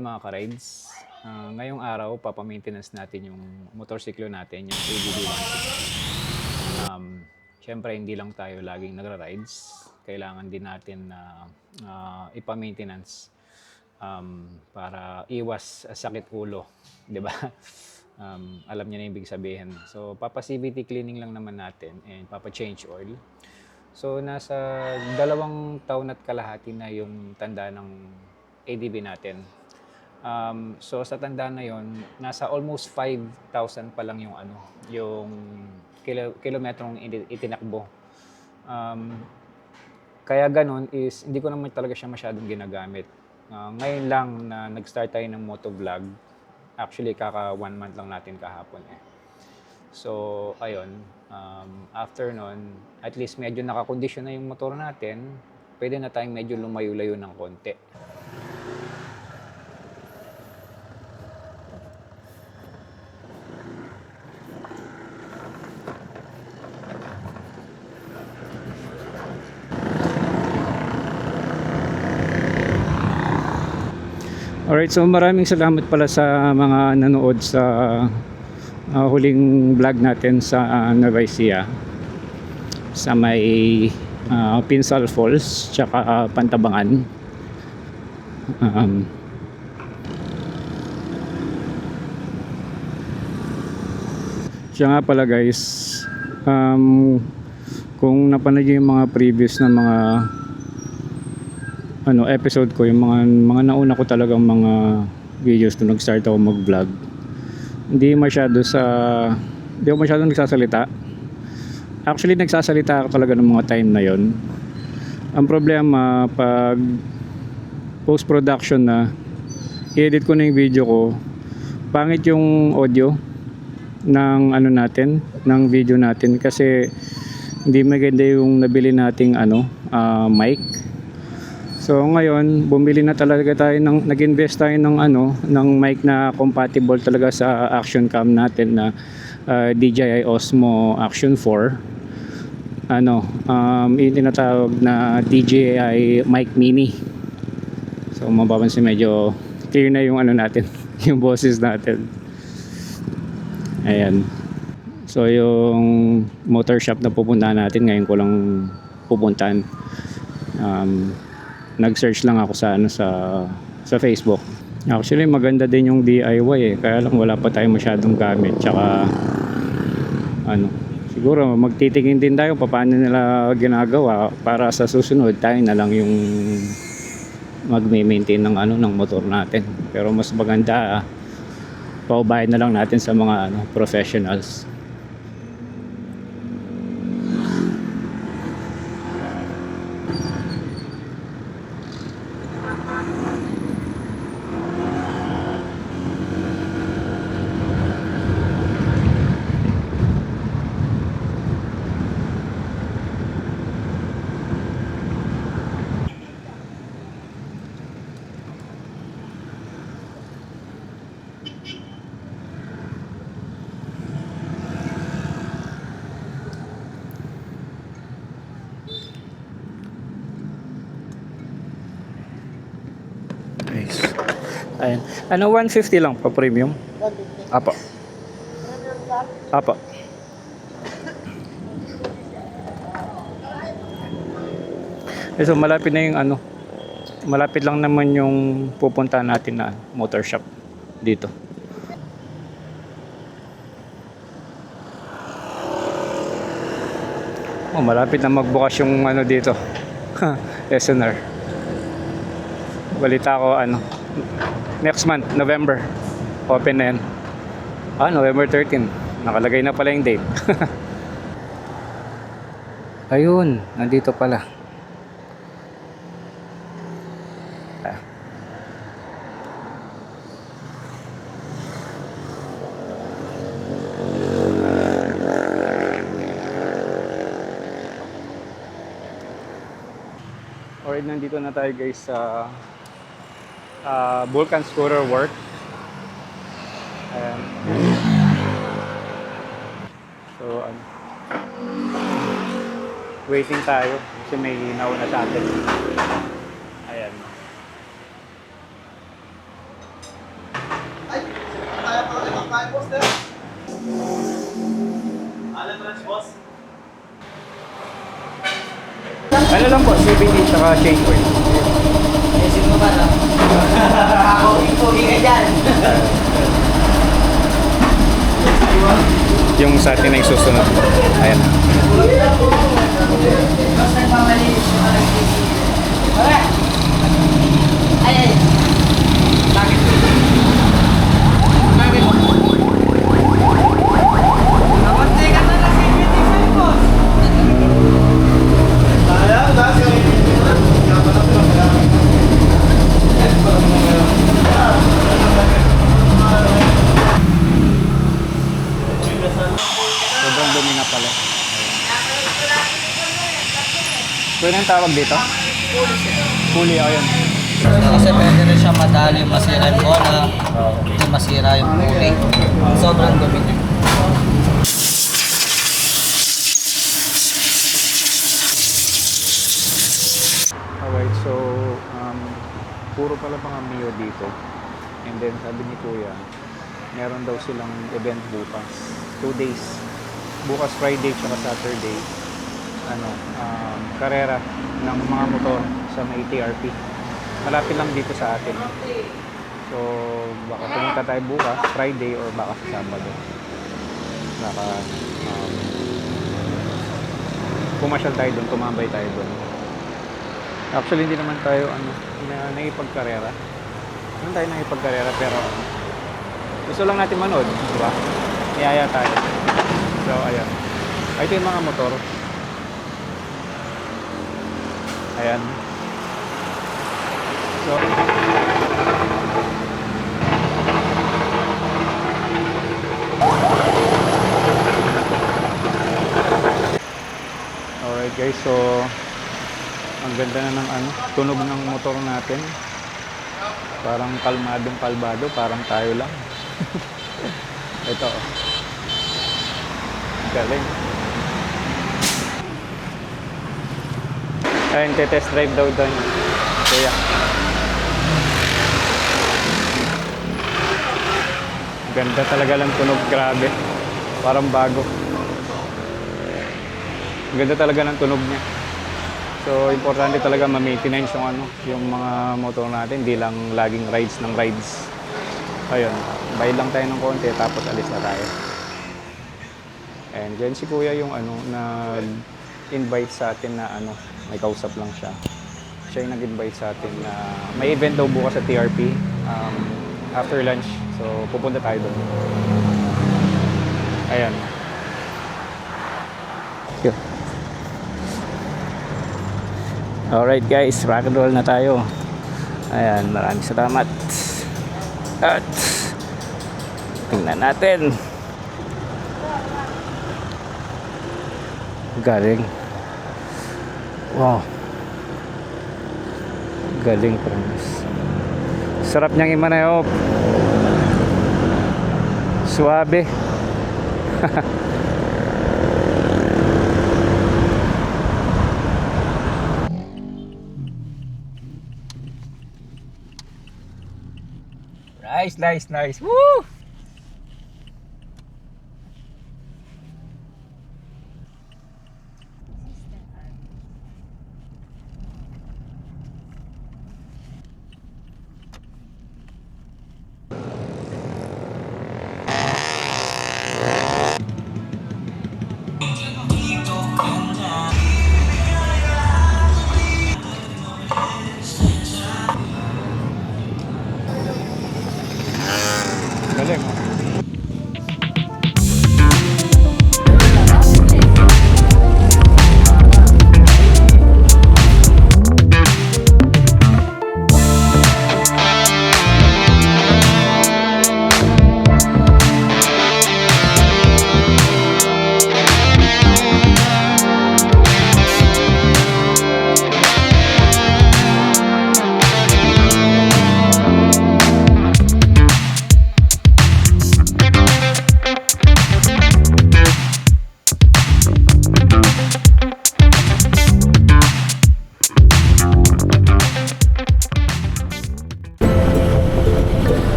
nagpapa-rides. Ah, ngayong araw, papamaintenance natin yung motorsiklo natin, yung ADB 160. Um, Siyempre, hindi lang tayo laging nagra-rides. Kailangan din natin na ah, ipa-maintenance um, para iwas sakit ulo. 'di ba? Um, alam niya na ibig sabihin. So, papa-CVT cleaning lang naman natin and papa-change oil. So, nasa dalawang taon at kalahati na yung tanda ng ADB natin. Um, so, sa tanda na yon nasa almost 5,000 pa lang yung ano, yung kilo, kilometrong itinakbo. Um, kaya ganun is, hindi ko naman talaga siya masyadong ginagamit. Ah, ngayon lang na nag-start tayo ng motovlog, actually kaka one month lang natin kahapon eh. So, ayun, um, after nun, at least medyo nakakondisyon na yung motor natin, pwede na tayong medyo lumayo-layo ng konti. Alright, so maraming salamat pala sa mga nanood sa ah, huling vlog natin sa uh, Nueva Ecija sa may ah, Pinsal Falls tsaka ah, Pantabangan. Um, siya nga pala guys, um, kung napanood yung mga previous na mga ano episode ko yung mga mga nauna ko talagang mga videos nung nag-start ako mag-vlog. Hindi masyado sa hindi ako masyado nagsasalita. Actually nagsasalita ako talaga ng mga time na yon ang problema pag post production na i-edit ko na yung video ko pangit yung audio ng ano natin ng video natin. Kasi hindi maganda yung nabili nating ano ah, mic So ngayon, bumili na talaga tayo ng nag-invest tayo ng ano, ng mic na compatible talaga sa action cam natin na uh, DJI Osmo Action 4. Ano, um, yung tinatawag na DJI Mic Mini. So mapapansin medyo clear na yung ano natin, yung boses natin. Ayan. So yung motor shop na pupuntahan natin ngayon ko lang pupuntahan. Um, nag-search lang ako sa ano sa sa Facebook. Actually maganda din yung DIY eh. Kaya lang wala pa tayong masyadong gamit. Tsaka ano, siguro magtitingin din tayo pa paano nila ginagawa para sa susunod tayo na lang yung magme-maintain ng ano ng motor natin. Pero mas maganda ah, paubayan na lang natin sa mga ano professionals. Ayan. Ano 150 lang pa premium? Apo. Apo. Eh, so malapit na yung ano. Malapit lang naman yung pupuntahan natin na motor shop dito. Oh, malapit na magbukas yung ano dito. SNR. Balita ko ano next month, November. Open na yan. Ah, November 13. Nakalagay na pala yung date. Ayun, nandito pala. Ah. Alright, nandito na tayo guys sa Vulcan Scooter Work. Ayan. So, ano, waiting tayo kasi may nauna sa atin. Ayan. tayo, boss, na. Alam mo boss? Ano lang po, CBD tsaka ba no? Ako, pugi ka dyan. Yung sa atin yung susunod. Ayan. Basta nagmamalinis yung mga nagsisisi. Tara! Ay, ay. Bakit? Bakit? Namunti ka na ng CBT sa'yo, boss. Ayan, dahil yung Kapanap lang, kailangan. Sobrang dumi na pala. So yun ang tawag dito? Puli ako yun. Kasi pwede rin siya madali masira yung bola, hindi masira yung puling. Sobrang dumi niya. Alright, so um, puro pala mga Mio dito. And then sabi ni Kuya, meron daw silang event bukas. Two days. Bukas Friday tsaka Saturday. Ano, um, karera ng mga motor sa may TRP. Malapit lang dito sa atin. So, baka pumunta tayo bukas, Friday or baka sa Sabado. Baka um, pumasyal tayo doon, tumambay tayo doon. Actually, hindi naman tayo ano, na naipagkarera. Hindi tayo naipagkarera pero gusto lang natin manood, di ba? Niyaya tayo. So, ayan. Ay, ito yung mga motor. Ayan. So, Alright guys, so ang ganda na ng ano, tunog ng motor natin. Parang kalmadong kalbado, parang tayo lang. Ito. Galing. Ayun, test drive daw doon. Kuya. Ganda talaga lang tunog, grabe. Parang bago. Ganda talaga ng tunog niya. So, importante talaga ma-maintenance yung ano, yung mga motor natin, hindi lang laging rides ng rides. Ayun, bayad lang tayo ng konti tapos alis na tayo. And then si Kuya yung ano na invite sa atin na ano, may kausap lang siya. Siya yung nag-invite sa atin na may event daw bukas sa TRP um, after lunch. So, pupunta tayo doon. Ayan. Here. Alright guys, rock and roll na tayo. Ayan, maraming salamat. At tingnan natin. Galing. Wow. Galing promise. Sarap niyang imanayop. Suabe. Nice, nice, nice. Woo! 比较健